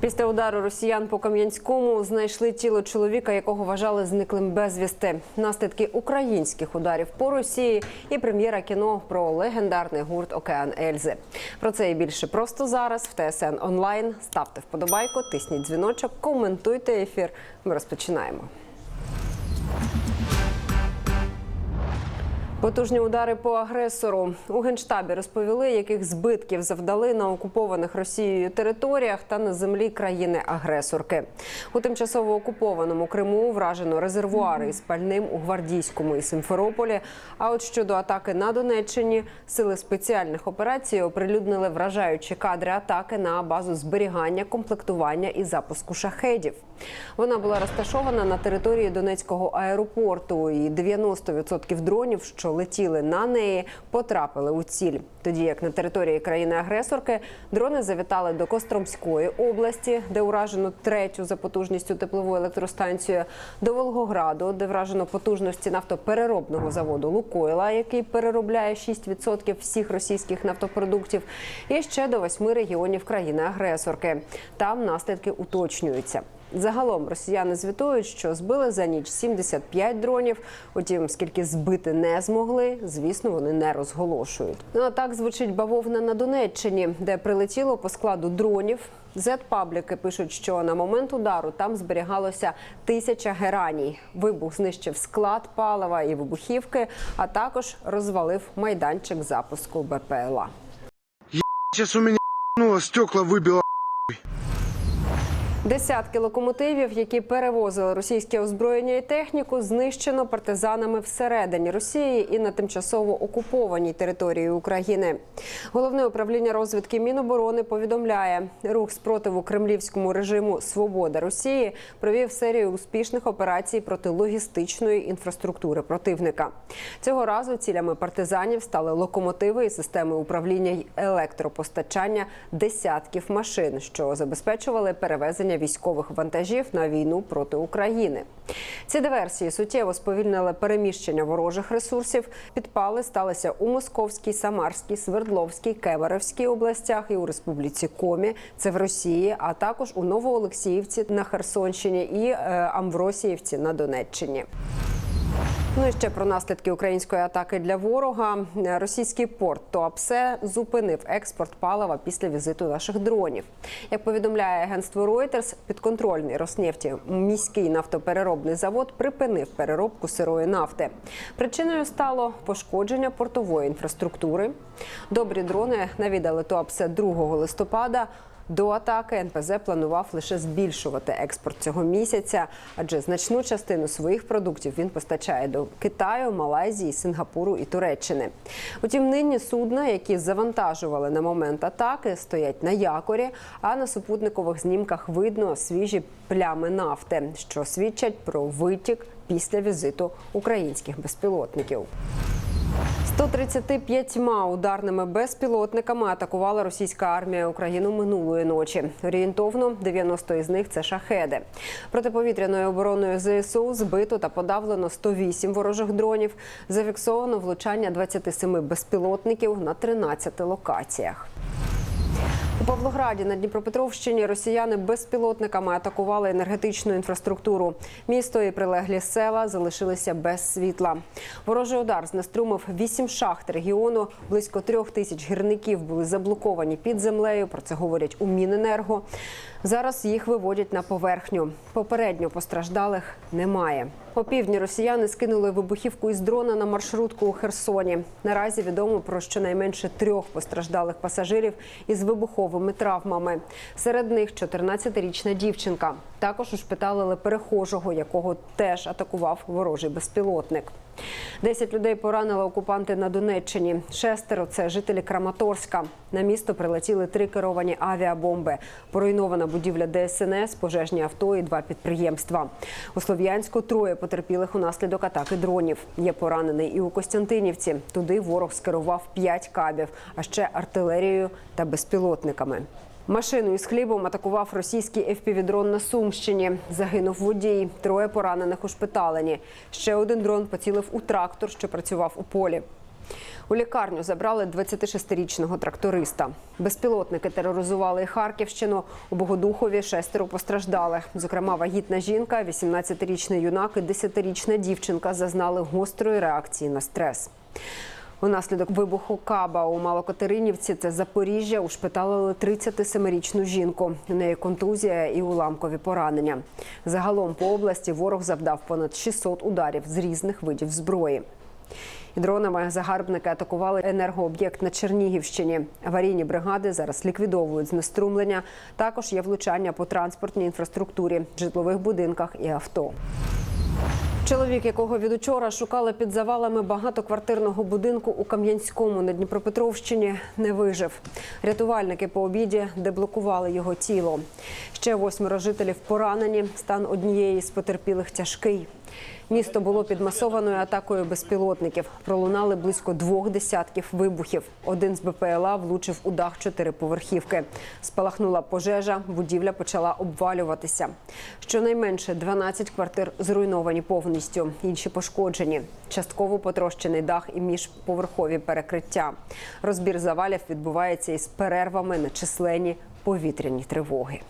Після удару росіян по Кам'янському знайшли тіло чоловіка, якого вважали зниклим безвісти. Наслідки українських ударів по Росії і прем'єра кіно про легендарний гурт Океан Ельзи. Про це і більше просто зараз в ТСН онлайн. Ставте вподобайку, тисніть дзвіночок, коментуйте ефір. Ми розпочинаємо. Потужні удари по агресору у генштабі розповіли, яких збитків завдали на окупованих Росією територіях та на землі країни-агресорки. У тимчасово окупованому Криму вражено резервуари із пальним у гвардійському і Симферополі. А от щодо атаки на Донеччині, сили спеціальних операцій оприлюднили вражаючі кадри атаки на базу зберігання, комплектування і запуску шахедів. Вона була розташована на території Донецького аеропорту, і 90% дронів, що летіли на неї, потрапили у ціль. Тоді як на території країни-агресорки дрони завітали до Костромської області, де уражено третю за потужністю теплову електростанцію, до Волгограду, де вражено потужності нафтопереробного заводу Лукойла, який переробляє 6% всіх російських нафтопродуктів, і ще до восьми регіонів країни-агресорки. Там наслідки уточнюються. Загалом росіяни звітують, що збили за ніч 75 дронів. Утім, скільки збити не змогли, звісно, вони не розголошують. Ну а так звучить бавовна на Донеччині, де прилетіло по складу дронів. Зет-пабліки пишуть, що на момент удару там зберігалося тисяча гераній. Вибух знищив склад палива і вибухівки, а також розвалив майданчик запуску БПЛА. Сейчас у меня ну, стекла выбило. Десятки локомотивів, які перевозили російське озброєння і техніку, знищено партизанами всередині Росії і на тимчасово окупованій території України. Головне управління розвідки Міноборони повідомляє, рух спротиву кремлівському режиму Свобода Росії провів серію успішних операцій проти логістичної інфраструктури противника. Цього разу цілями партизанів стали локомотиви і системи управління й електропостачання десятків машин, що забезпечували перевезення військових вантажів на війну проти України. Ці диверсії суттєво сповільнили переміщення ворожих ресурсів. Підпали сталися у Московській, Самарській, Свердловській, Кемеровській областях і у Республіці Комі. Це в Росії, а також у Новоолексіївці на Херсонщині і е, Амвросіївці на Донеччині. Ну і ще про наслідки української атаки для ворога. Російський порт Туапсе зупинив експорт палива після візиту наших дронів. Як повідомляє агентство Reuters, підконтрольний Роснефті міський нафтопереробний завод припинив переробку сирої нафти. Причиною стало пошкодження портової інфраструктури. Добрі дрони навідали Туапсе 2 листопада. До атаки НПЗ планував лише збільшувати експорт цього місяця, адже значну частину своїх продуктів він постачає до Китаю, Малайзії, Сингапуру і Туреччини. Утім, нині судна, які завантажували на момент атаки, стоять на якорі, а на супутникових знімках видно свіжі плями нафти, що свідчать про витік після візиту українських безпілотників. 135 ударними безпілотниками атакувала російська армія Україну минулої ночі. Орієнтовно 90 із них це шахеди. Протиповітряною обороною ЗСУ збито та подавлено 108 ворожих дронів. Зафіксовано влучання 27 безпілотників на 13 локаціях. У Павлограді на Дніпропетровщині росіяни безпілотниками атакували енергетичну інфраструктуру. Місто і прилеглі села залишилися без світла. Ворожий удар знеструмив вісім шахт регіону. Близько трьох тисяч гірників були заблоковані під землею. Про це говорять у Міненерго. Зараз їх виводять на поверхню. Попередньо постраждалих немає. По півдні росіяни скинули вибухівку із дрона на маршрутку у Херсоні. Наразі відомо про щонайменше трьох постраждалих пасажирів із вибуховими травмами. Серед них 14-річна дівчинка. Також ушпиталили перехожого, якого теж атакував ворожий безпілотник. Десять людей поранили окупанти на Донеччині. Шестеро це жителі Краматорська. На місто прилетіли три керовані авіабомби. Поруйнована будівля ДСНС, пожежні авто і два підприємства. У Слов'янську троє потерпілих унаслідок атаки дронів. Є поранений і у Костянтинівці. Туди ворог скерував п'ять кабів, а ще артилерією та безпілотниками. Машину із хлібом атакував російський FPV-дрон на Сумщині. Загинув водій. Троє поранених ушпиталені. Ще один дрон поцілив у трактор, що працював у полі. У лікарню забрали 26-річного тракториста. Безпілотники тероризували Харківщину. У Богодухові шестеро постраждалих. Зокрема, вагітна жінка, 18-річний юнак і 10-річна дівчинка зазнали гострої реакції на стрес. Унаслідок вибуху каба у Малокатеринівці, це Запоріжжя, ушпиталили 37-річну жінку. У неї контузія і уламкові поранення. Загалом по області ворог завдав понад 600 ударів з різних видів зброї. Дронами загарбники атакували енергооб'єкт на Чернігівщині. Аварійні бригади зараз ліквідовують знеструмлення. Також є влучання по транспортній інфраструктурі, житлових будинках і авто. Чоловік, якого від учора шукали під завалами багатоквартирного будинку у Кам'янському на Дніпропетровщині, не вижив. Рятувальники по обіді деблокували його тіло. Ще восьмеро жителів поранені. Стан однієї з потерпілих тяжкий. Місто було під масованою атакою безпілотників. Пролунали близько двох десятків вибухів. Один з БПЛА влучив у дах чотириповерхівки. Спалахнула пожежа, будівля почала обвалюватися. Щонайменше 12 квартир зруйновані повністю, інші пошкоджені. Частково потрощений дах і міжповерхові перекриття. Розбір завалів відбувається із перервами на численні повітряні тривоги.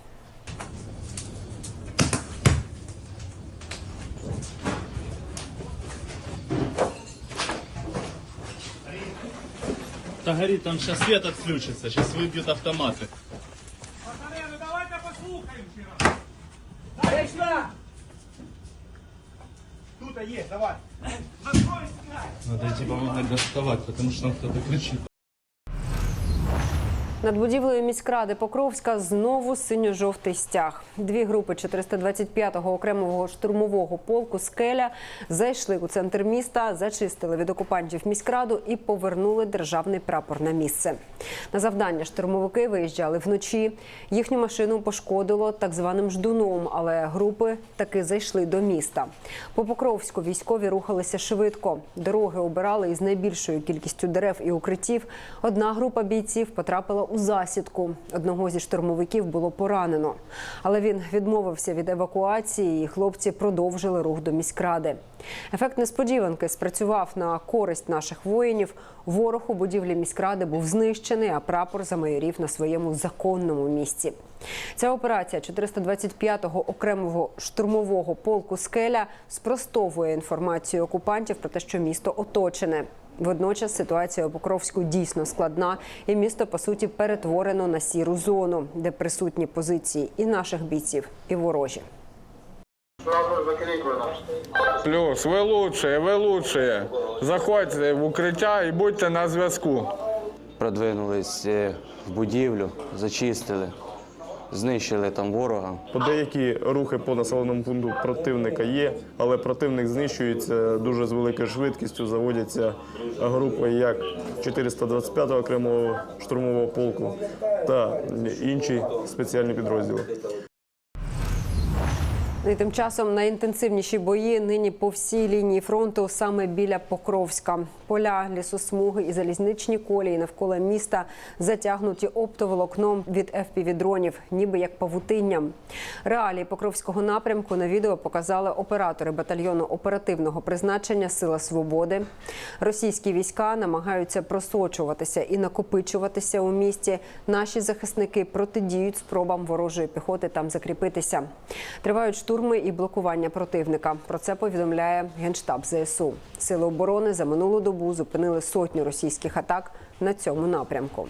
Да горит, там сейчас свет отключится, сейчас выбьют автоматы. Пацаны, ну давайте послухаємо ще раз. Вийшла! Тут є, давай. Закрой стінай. Надо идти помогать доставать, потому что он кто-то кричит. Над будівлею міськради Покровська знову синьо-жовтий стяг. Дві групи 425-го окремого штурмового полку Скеля зайшли у центр міста, зачистили від окупантів міськраду і повернули державний прапор на місце. На завдання штурмовики виїжджали вночі. Їхню машину пошкодило так званим ждуном, але групи таки зайшли до міста. По Покровську військові рухалися швидко. Дороги обирали із найбільшою кількістю дерев і укриттів. Одна група бійців потрапила у засідку. Одного зі штурмовиків було поранено. Але він відмовився від евакуації, і хлопці продовжили рух до міськради. Ефект несподіванки спрацював на користь наших воїнів. Ворог у будівлі міськради був знищений, а прапор замайорів на своєму законному місці. Ця операція 425-го окремого штурмового полку Скеля спростовує інформацію окупантів про те, що місто оточене. Водночас ситуація у Покровську дійсно складна, і місто по суті перетворено на сіру зону, де присутні позиції і наших бійців, і ворожі. Плюс, ви лучшие, ви лучшие. Заходьте в укриття і будьте на зв'язку. Продвинулись е, в будівлю, зачистили, знищили там ворога. Деякі рухи по населеному пункту противника є, але противник знищується дуже з великою швидкістю. Заводяться групи як 425 го окремого штурмового полку та інші спеціальні підрозділи. І тим часом найінтенсивніші бої нині по всій лінії фронту, саме біля Покровська. Поля, лісосмуги і залізничні колії навколо міста затягнуті оптоволокном від FPV-дронів, ніби як павутинням. Реалії Покровського напрямку на відео показали оператори батальйону оперативного призначення Сила Свободи. Російські війська намагаються просочуватися і накопичуватися у місті. Наші захисники протидіють спробам ворожої піхоти там закріпитися. Тривають штурми і блокування противника. Про це повідомляє генштаб ЗСУ. Сили оборони за минулу добу зупинили сотню російських атак на цьому напрямку.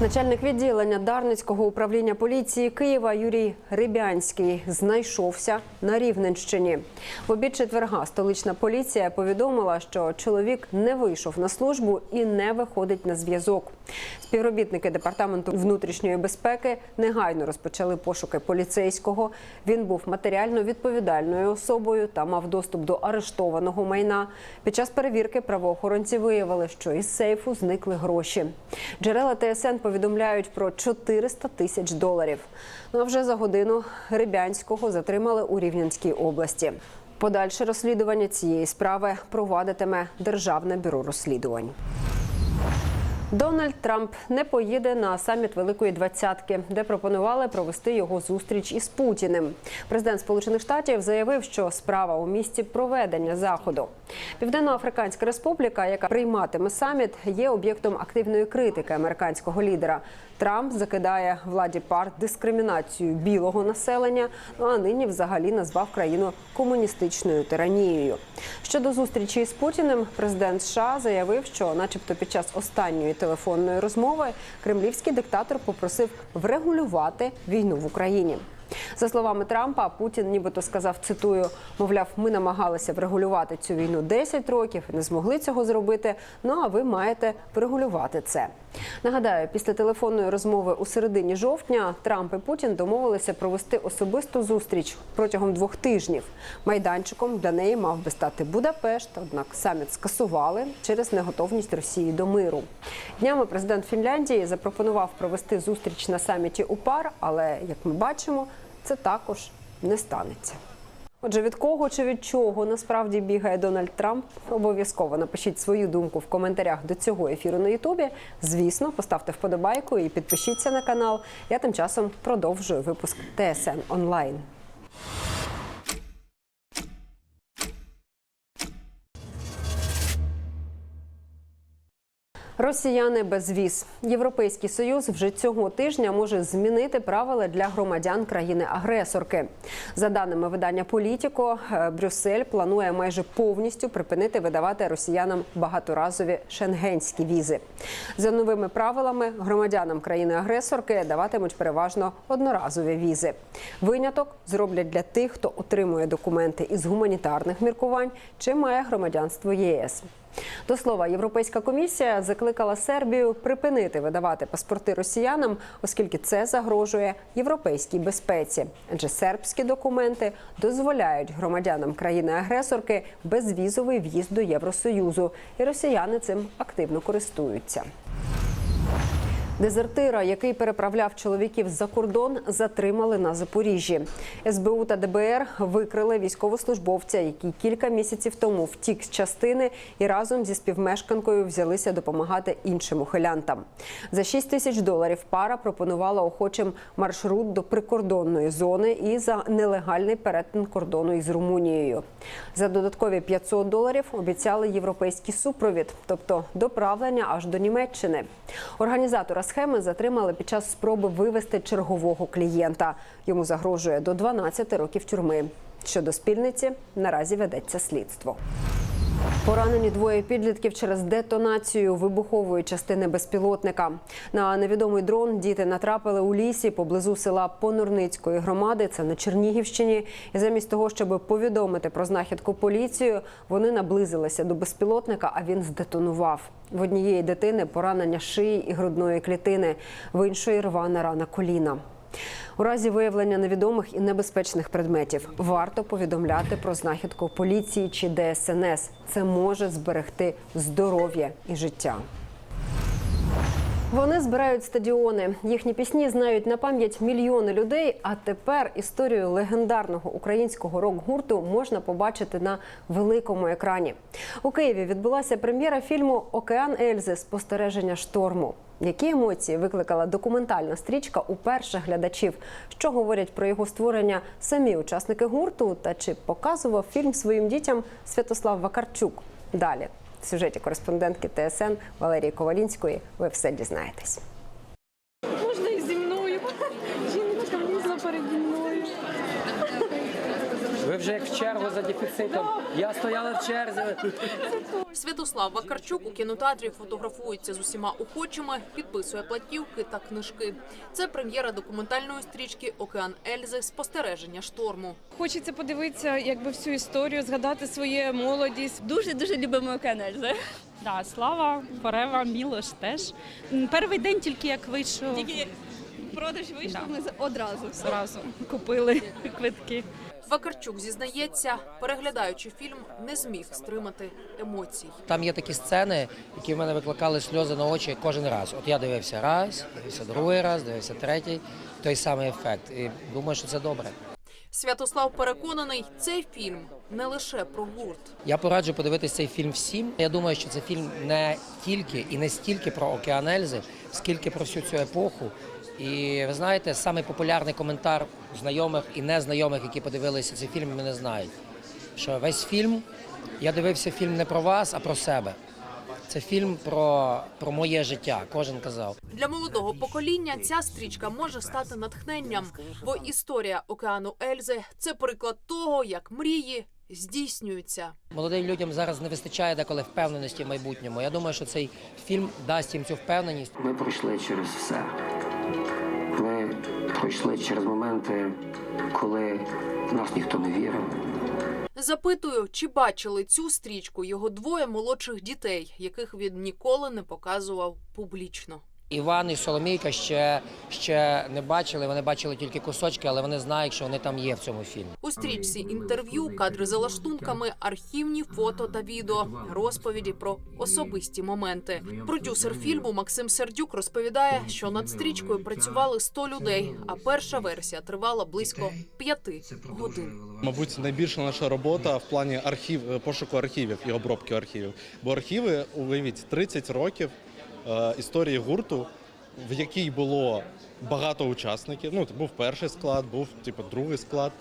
Начальник відділення Дарницького управління поліції Києва Юрій Рибянський знайшовся на Рівненщині. В обід четверга столична поліція повідомила, що чоловік не вийшов на службу і не виходить на зв'язок. Співробітники департаменту внутрішньої безпеки негайно розпочали пошуки поліцейського. Він був матеріально відповідальною особою та мав доступ до арештованого майна. Під час перевірки правоохоронці виявили, що із сейфу зникли гроші. Джерела ТСН повідомляють про 400 тисяч доларів. Ну а вже за годину Рибянського затримали у Рівненській області. Подальше розслідування цієї справи провадитиме Державне бюро розслідувань. Дональд Трамп не поїде на саміт Великої Двадцятки, де пропонували провести його зустріч із Путіним. Президент Сполучених Штатів заявив, що справа у місці проведення заходу. Південноафриканська республіка, яка прийматиме саміт, є об'єктом активної критики американського лідера. Трамп закидає владі пар дискримінацію білого населення. Ну а нині взагалі назвав країну комуністичною тиранією. Щодо зустрічі з Путіним, президент США заявив, що, начебто, під час останньої телефонної розмови кремлівський диктатор попросив врегулювати війну в Україні. За словами Трампа, Путін нібито сказав, цитую, мовляв, ми намагалися врегулювати цю війну 10 років, не змогли цього зробити. Ну а ви маєте врегулювати це. Нагадаю, після телефонної розмови у середині жовтня Трамп і Путін домовилися провести особисту зустріч протягом двох тижнів. Майданчиком для неї мав би стати Будапешт, однак саміт скасували через неготовність Росії до миру. Днями президент Фінляндії запропонував провести зустріч на саміті УПАР, але як ми бачимо, це також не станеться. Отже, від кого чи від чого насправді бігає Дональд Трамп? Обов'язково напишіть свою думку в коментарях до цього ефіру на Ютубі. Звісно, поставте вподобайку і підпишіться на канал. Я тим часом продовжую випуск ТСН онлайн. Росіяни без віз. Європейський союз вже цього тижня може змінити правила для громадян країни-агресорки. За даними видання Політіко, е, Брюссель планує майже повністю припинити видавати росіянам багаторазові шенгенські візи. За новими правилами громадянам країни-агресорки даватимуть переважно одноразові візи. Виняток зроблять для тих, хто отримує документи із гуманітарних міркувань чи має громадянство ЄС. До слова, Європейська комісія закликала Сербію припинити видавати паспорти росіянам, оскільки це загрожує європейській безпеці. Адже сербські документи дозволяють громадянам країни-агресорки безвізовий в'їзд до Євросоюзу, і росіяни цим активно користуються. Дезертира, який переправляв чоловіків за кордон, затримали на Запоріжжі. СБУ та ДБР викрили військовослужбовця, який кілька місяців тому втік з частини і разом зі співмешканкою взялися допомагати іншим ухилянтам. За 6 тисяч доларів пара пропонувала охочим маршрут до прикордонної зони і за нелегальний перетин кордону із Румунією. За додаткові 500 доларів обіцяли європейський супровід, тобто доправлення аж до Німеччини. Організатора схеми затримали під час спроби вивести чергового клієнта. Йому загрожує до 12 років тюрми. Щодо спільниці наразі ведеться слідство. Поранені двоє підлітків через детонацію вибухової частини безпілотника. На невідомий дрон діти натрапили у лісі поблизу села Понурницької громади. Це на Чернігівщині. І замість того, щоб повідомити про знахідку поліцію, вони наблизилися до безпілотника, а він здетонував. В однієї дитини поранення шиї і грудної клітини, в іншої рвана рана коліна. У разі виявлення невідомих і небезпечних предметів варто повідомляти про знахідку поліції чи ДСНС. Це може зберегти здоров'я і життя. Вони збирають стадіони. Їхні пісні знають на пам'ять мільйони людей. А тепер історію легендарного українського рок-гурту можна побачити на великому екрані. У Києві відбулася прем'єра фільму Океан Ельзи спостереження шторму. Які емоції викликала документальна стрічка у перших глядачів? Що говорять про його створення самі учасники гурту? Та чи показував фільм своїм дітям Святослав Вакарчук? Далі в сюжеті кореспондентки ТСН Валерії Ковалінської ви все дізнаєтесь. Ви вже як в чергу за дефіцитом. Я стояла в черзі. Святослав Вакарчук у кінотеатрі фотографується з усіма охочими, підписує платівки та книжки. Це прем'єра документальної стрічки Океан Ельзи спостереження шторму. Хочеться подивитися, якби всю історію, згадати своє молодість. Дуже дуже любимо Океанельзе. Да, слава, Форева, Мілош теж. Перший день тільки як вийшов. Продаж вийшов, Да. ми з- одразу все. Зразу купили квитки. Вакарчук зізнається, переглядаючи фільм, не зміг стримати емоцій. Там є такі сцени, які в мене викликали сльози на очі кожен раз. От я дивився раз, дивився другий раз, дивився третій. Той самий ефект. І думаю, що це добре. Святослав переконаний, цей фільм не лише про гурт. Я пораджу подивитися цей фільм всім. Я думаю, що це фільм не тільки і не стільки про океан Ельзи, скільки про всю цю епоху. І ви знаєте, самий популярний коментар знайомих і незнайомих, які подивилися цей фільм, мене знають. Що весь фільм я дивився фільм не про вас, а про себе. Це фільм про, про моє життя. Кожен казав. Для молодого покоління ця стрічка може стати натхненням, бо історія океану Ельзи це приклад того, як мрії здійснюються. Молодим людям зараз не вистачає деколи впевненості в майбутньому. Я думаю, що цей фільм дасть їм цю впевненість. Ми пройшли через все. Пройшли через моменти, коли в нас ніхто не вірив. Запитую, чи бачили цю стрічку його двоє молодших дітей, яких він ніколи не показував публічно. Іван і Соломійка ще, ще не бачили. Вони бачили тільки кусочки, але вони знають, що вони там є в цьому фільмі. У стрічці інтерв'ю, кадри за лаштунками, архівні фото та відео, розповіді про особисті моменти. Продюсер фільму Максим Сердюк розповідає, що над стрічкою працювали 100 людей, а перша версія тривала близько п'яти годин. Мабуть, найбільша наша робота в плані архів е, пошуку архівів і обробки архівів. Бо архіви, уявіть, 30 років історії гурту, в якій було багато учасників. Ну, був перший склад, був типу другий склад.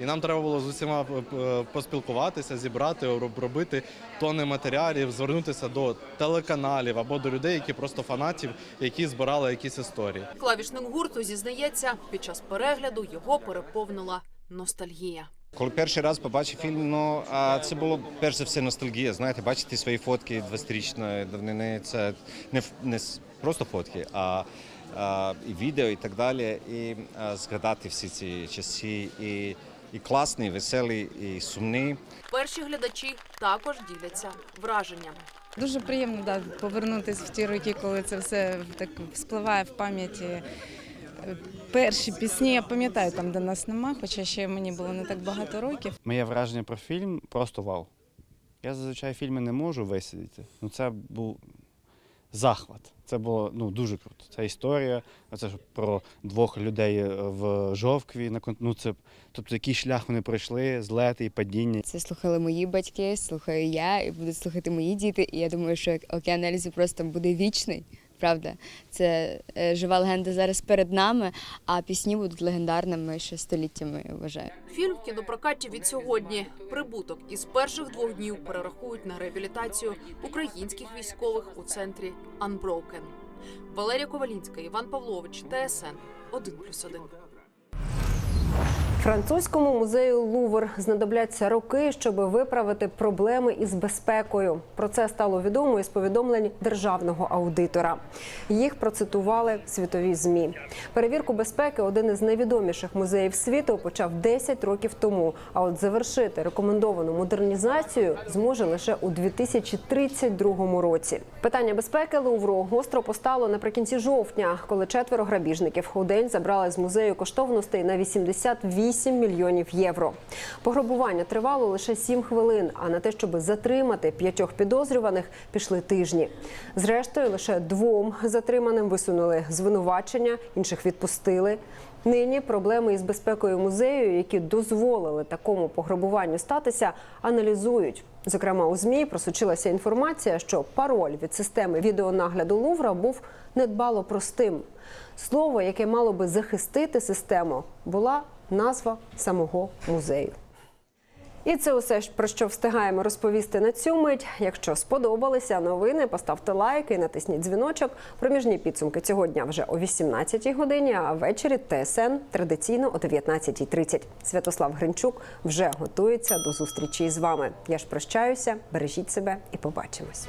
І нам треба було з усіма е, е, поспілкуватися, зібрати, обробити тони матеріалів, звернутися до телеканалів або до людей, які просто фанатів, які збирали якісь історії. Клавішник гурту зізнається, під час перегляду його переповнила ностальгія. Коли перший раз побачив фільм, ну а це було перш за все ностальгія. Знаєте, бачити свої фотки 20-річної давнини. Це не не просто фотки, а, а і відео, і так далі. І а, згадати всі ці часи. І, і класний, і веселий, і сумний. Перші глядачі також діляться враженнями. Дуже приємно да, повернутися в ті роки, коли це все так спливає в пам'яті. Перші пісні я пам'ятаю там, де нас нема, хоча ще мені було не так багато років. Моє враження про фільм просто вау. Я зазвичай фільми не можу висидіти. Ну це був захват. Це було ну, дуже круто. Це історія, це ж про двох людей е, в жовкві. на Ну, це, тобто який шлях вони пройшли, злети і падіння. Це слухали мої батьки, слухаю я і будуть слухати мої діти. І я думаю, що океан просто буде вічний. Правда, це е, жива легенда зараз перед нами, а пісні будуть легендарними ще століттями. Вважаю. Фільм в кінопрокаті від сьогодні. Прибуток із перших двох днів перерахують на реабілітацію українських військових у центрі Unbroken. Валерія Ковалінська, Іван Павлович, ТСН 1+,1. Французькому музею Лувр знадобляться роки, щоб виправити проблеми із безпекою. Про це стало відомо із повідомлень державного аудитора. Їх процитували світові змі. Перевірку безпеки один із найвідоміших музеїв світу почав 10 років тому. А от завершити рекомендовану модернізацію зможе лише у 2032 році. Питання безпеки Лувру гостро постало наприкінці жовтня, коли четверо грабіжників у день забрали з музею коштовностей на 88 мільйонів євро. Пограбування тривало лише 7 хвилин. А на те, щоб затримати п'ятьох підозрюваних, пішли тижні. Зрештою, лише двом затриманим висунули звинувачення, інших відпустили. Нині проблеми із безпекою музею, які дозволили такому пограбуванню статися, аналізують. Зокрема, у змі просочилася інформація, що пароль від системи відеонагляду Лувра був недбало простим. Слово, яке мало би захистити систему, була назва самого музею. І це усе, про що встигаємо розповісти на цю мить. Якщо сподобалися новини, поставте лайк і натисніть дзвіночок. Проміжні підсумки цього дня вже о 18-й годині, а ввечері ТСН традиційно о 19.30. Святослав Гринчук вже готується до зустрічі з вами. Я ж прощаюся, бережіть себе і побачимось.